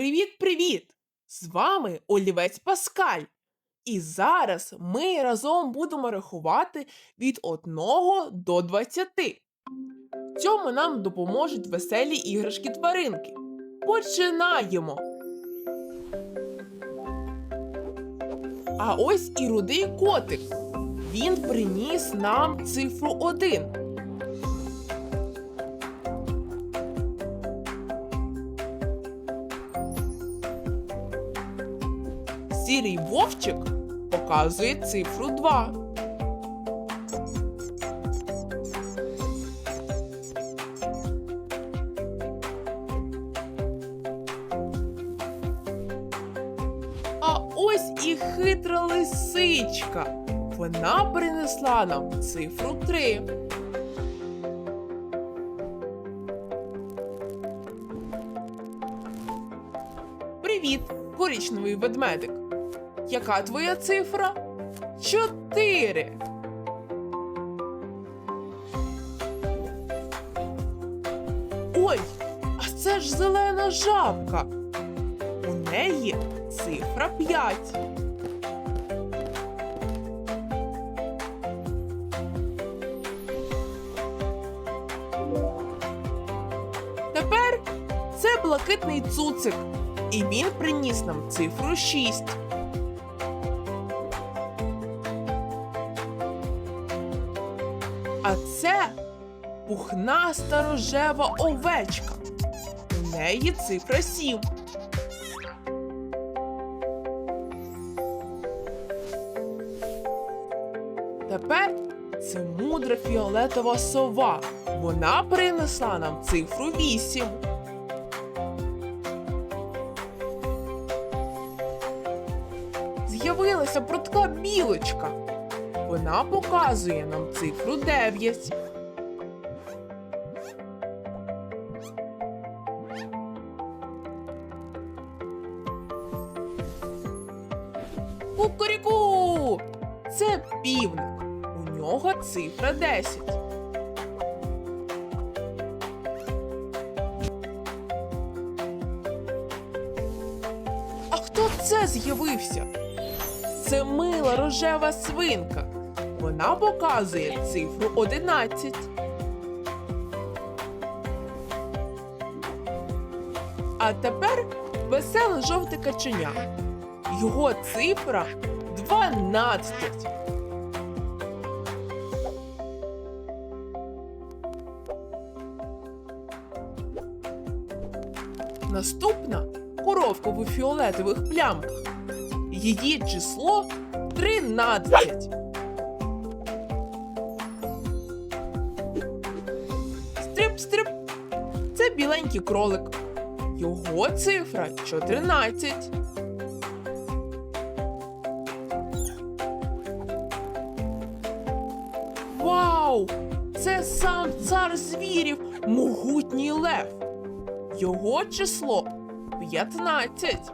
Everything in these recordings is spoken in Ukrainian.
Привіт-привіт! З вами Олівець Паскаль. І зараз ми разом будемо рахувати від 1 до 20. Цьому нам допоможуть веселі іграшки тваринки. Починаємо! А ось і рудий котик. Він приніс нам цифру 1. Сірий вовчик показує цифру 2. А ось і хитра лисичка. Вона принесла нам цифру 3. Привіт, коричневий ведмедик. Яка твоя цифра? Чотири. Ой, а це ж зелена жабка. У неї цифра п'ять. Тепер це блакитний цуцик, і він приніс нам цифру 6. А це пухнаста рожева овечка. У неї цифра 7. Тепер це мудра фіолетова сова. Вона принесла нам цифру 8. З'явилася прутка білочка. Вона показує нам цифру 9. Кукуріку! Це півник. У нього цифра 10. А хто це з'явився? Це мила рожева свинка. Вона показує цифру 11. А тепер веселе жовте каченя. Його цифра 12. Наступна коровка в фіолетових плямках. Її число 13. Стрип-стрип. Це біленький кролик. Його цифра 14. Вау! Це сам цар звірів, могутній лев. Його число 15.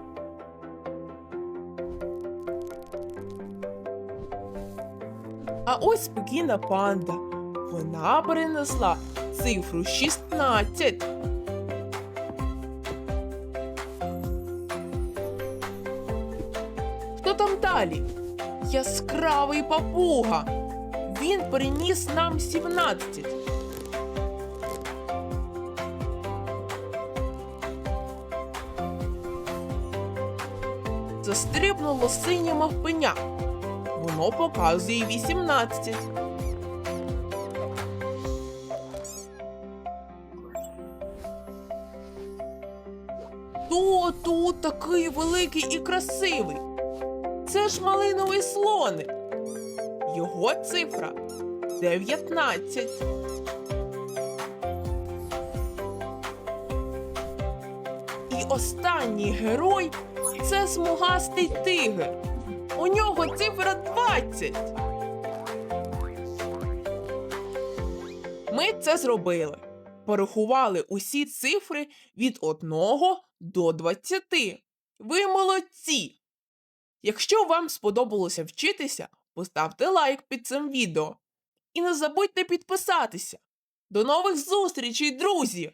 А ось спокійна панда. Вона принесла цифру 16. Хто там далі? Яскравий папуга. Він приніс нам 17. Застрибнуло синє мавпеня. Воно показує 18. Такий великий і красивий? Це ж малиновий слоник. Його цифра 19. І останній герой це смугастий тигр. У нього цифра 20. Ми це зробили. Порахували усі цифри від 1 до 20. Ви молодці! Якщо вам сподобалося вчитися, поставте лайк під цим відео. І не забудьте підписатися. До нових зустрічей, друзі!